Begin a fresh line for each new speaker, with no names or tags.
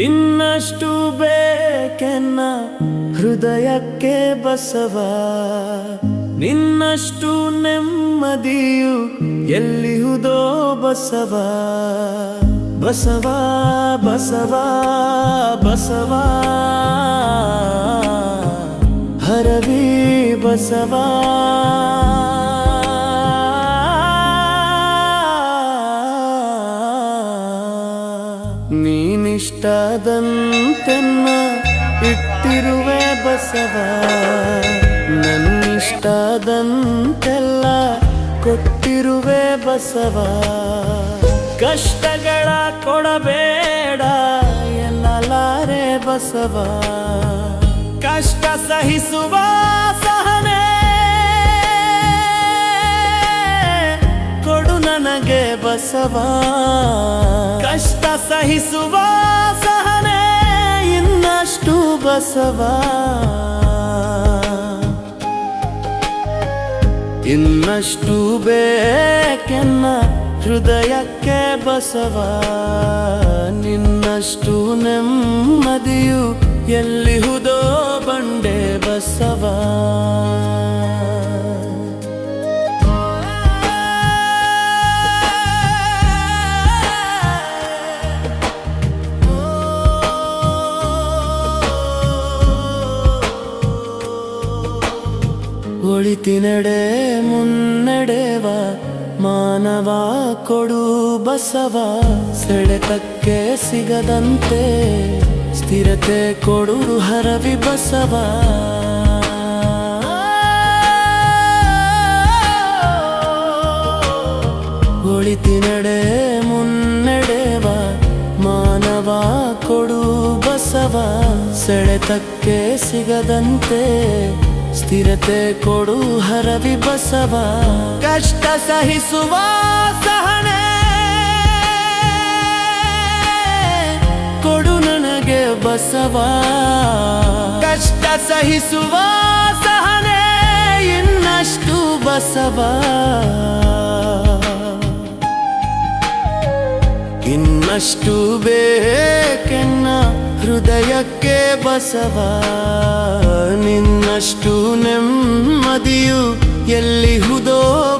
ಇನ್ನಷ್ಟು ಬೇಕೆನ್ನ ಹೃದಯಕ್ಕೆ ಬಸವ. ನಿನ್ನಷ್ಟು ನೆಮ್ಮದಿಯು ಎಲ್ಲಿಹುದೋ ಬಸವ. ಬಸವ ಬಸವ ಬಸವ. ಹರವಿ ಬಸವ. ನೀನಿಷ್ಟದಂತೆನ್ನ ಇಟ್ಟಿರುವೆ ಬಸವ. ನನ್ನಿಷ್ಟದಂತೆಲ್ಲ ಕೊಟ್ಟಿರುವೆ ಬಸವ. ಕಷ್ಟಗಳ ಕೊಡಬೇಡ ಎನ್ನಲಾರೆ ಬಸವ. ಕಷ್ಟ ಸಹಿಸುವ ಸಹನೆ ಕೊಡು ನನಗೆ ಬಸವ. ಸಹಿಸುವ ಸಹನೆ ಇನ್ನಷ್ಟು ಬಸವ. ಇನ್ನಷ್ಟು ಬೇಕೆನ್ನ ಹೃದಯಕ್ಕೆ ಬಸವ. ನಿನ್ನಷ್ಟು ನೆಮ್ಮದಿಯು ಎಲ್ಲಿಹುದೋ ಬಂಡೆ ಬಸವ. ಒಳಿತಿನಡೆ ಮುನ್ನಡೆವ? ಮಾನವ ಕೊಡು ಬಸವ, ಸೆಳೆತಕ್ಕೆ ಸಿಗದಂತೆ ಸ್ಥಿರತೆ ಕೊಡು ಹರವಿ ಬಸವ. ಒಳಿತಿನಡೆ ಮುನ್ನಡೆವ? ಮಾನವ ಕೊಡು ಬಸವ, ಸೆಳೆತಕ್ಕೆ ಸಿಗದಂತೆ ಸ್ಥಿರತೆ ಕೊಡು ಹರವಿ ಬಸವ. ಕಷ್ಟ ಸಹಿಸುವ ಸಹನೆ. ಕೊಡು ನನಗೆ ಬಸವ. ಕಷ್ಟ ಸಹಿಸುವ ಸಹನೆ ಇನ್ನಷ್ಟು ಬಸವ. ಇನ್ನಷ್ಟು ಬೇಕೆನ್ನ ಹೃದಯಕ್ಕೆ ಬಸವ. ನಿನ್ನಷ್ಟು ನೆಮ್ಮದಿಯು ಎಲ್ಲಿಹುದೋ ಬಂಡೆ